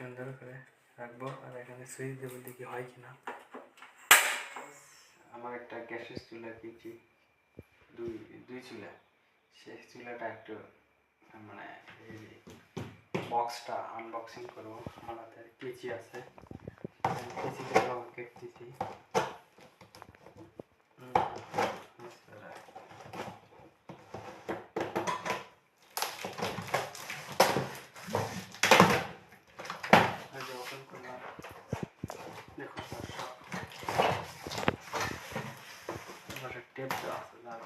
সুন্দর করে রাখব আর এখানে সুইচ দেবো দেখি হয় কি না আমার একটা গ্যাসের চুলা কিনছি দুই দুই চুলা। সেই চুলাটা একটু মানে বক্সটা আনবক্সিং করব। আমার হাতে কেচি আছে। কেচি করে কেটতেছি হুম, বিসমিল্লাহ। এই যে open করলাম। দেখুন দর্শক। এবারে টেপ দেওয়া আছে যার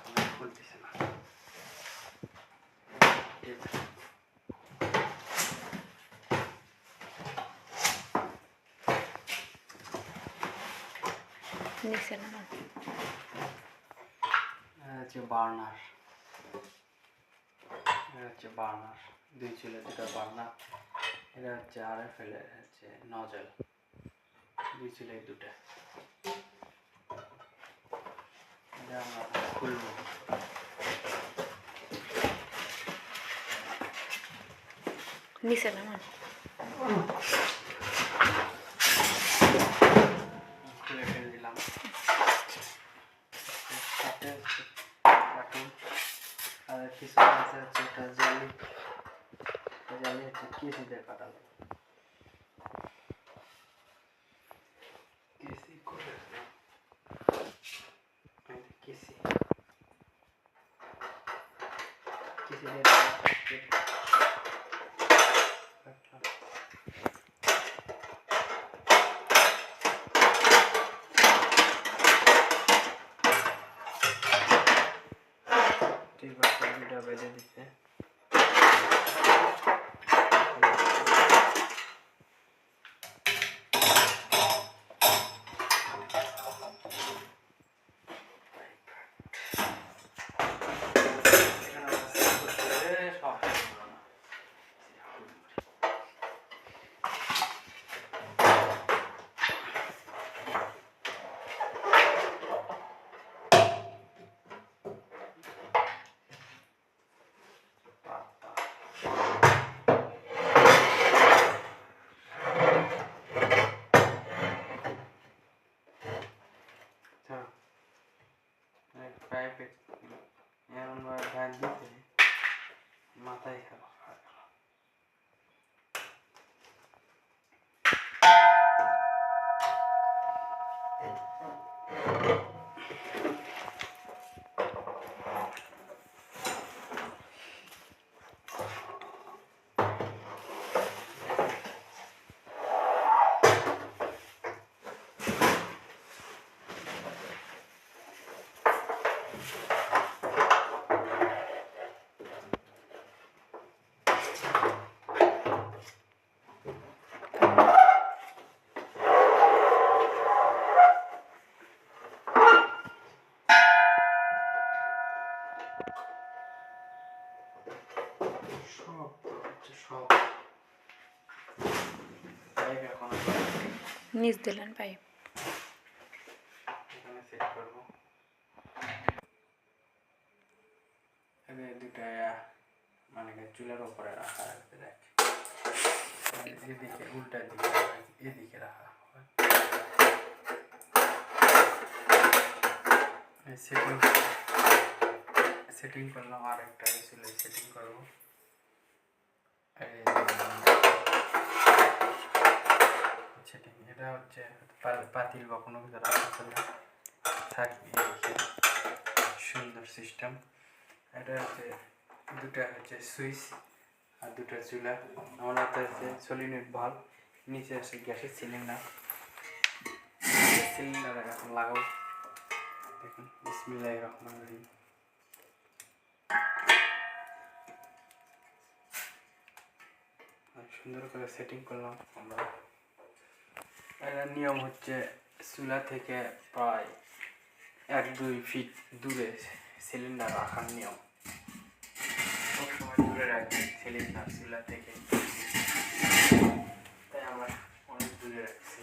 বার্নার এটা হচ্ছে বার্নার দুই চুলে দুটো বার্নার এটা হচ্ছে আর এফ এল হচ্ছে নজল দুই চুলে দুটো এটা আমরা খুলবো নিচে নামান খুলে ফেলে দিলাম সাথে হচ্ছে কার্টুন আর পিছনে আছে হচ্ছে একটা জালি এই জালি হচ্ছে কেসি দিয়ে কাটালো কেসি করে দিলাম। এই যে কেসি কেসি দিয়ে কাটলাম। ঠিক আছে দুটা বেঁধে দিতে পাইপে এমনভাবে ধ্যান দিতে মাথায় খারাপ হয়ে গেল সব তো হচ্ছে সব পাইপ এখন নিচ দিলেন পাইপ এখানে সেট করব। দুটা মানে চুলের উপরে রাখা এদিকে, উল্টা দিকে এদিকে রাখা। সেটিং সেটিং করলাম আর একটা চুলে সেটিং করব। সেটিং এটা হচ্ছে পাতিল বা কোনো কিছু থাকবে সুন্দর সিস্টেম এটা হচ্ছে দুটা হচ্ছে সুইচ আর দুটো চুলা। আমার হাতে নিচে গ্যাসের সিলিন্ডার সিলিন্ডার এখন লাগাবো। দেখুন বিসমিল্লাহ রহমান রহিম। সুন্দর করে সেটিং করলাম আমরা। এটার নিয়ম হচ্ছে চুলা থেকে প্রায় এক দুই ফিট দূরে সিলিন্ডার রাখার নিয়ম। সবসময় দূরে রাখি সিলিন্ডার চুলা থেকে। তাই আমরা অনেক দূরে রাখছি।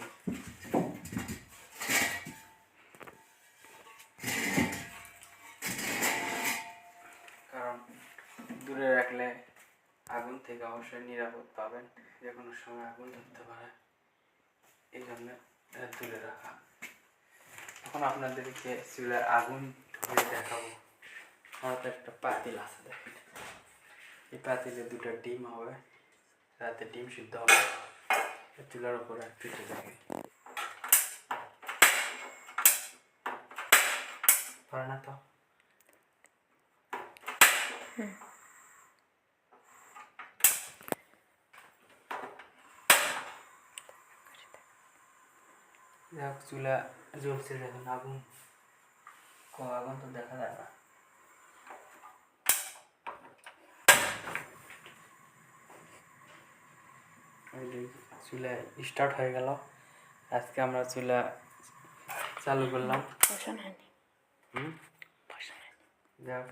কারণ দূরে রাখলে আগুন থেকে অবশ্যই নিরাপদ পাবেন। যে কোনো সময় আগুন ধরতে পারে। এই জন্য তুলে রাখা। এখন আপনাদেরকে চুলার আগুন ধরে দেখাবো। আমার তো একটা পাতিল আছে, দেখেন। এই পাতিলে দুটো ডিম হবে। রাতে ডিম সিদ্ধ হবে। চুলার উপরে পিঠে যাবে পারে না তো। যাক চুলা জ্বলছে দেখুন আগুন। ক আগুন তো দেখা যায় না। চুলা স্টার্ট হয়ে গেল। আজকে আমরা চুলা চালু করলাম। পয়সা হয়নি। হুম? যাক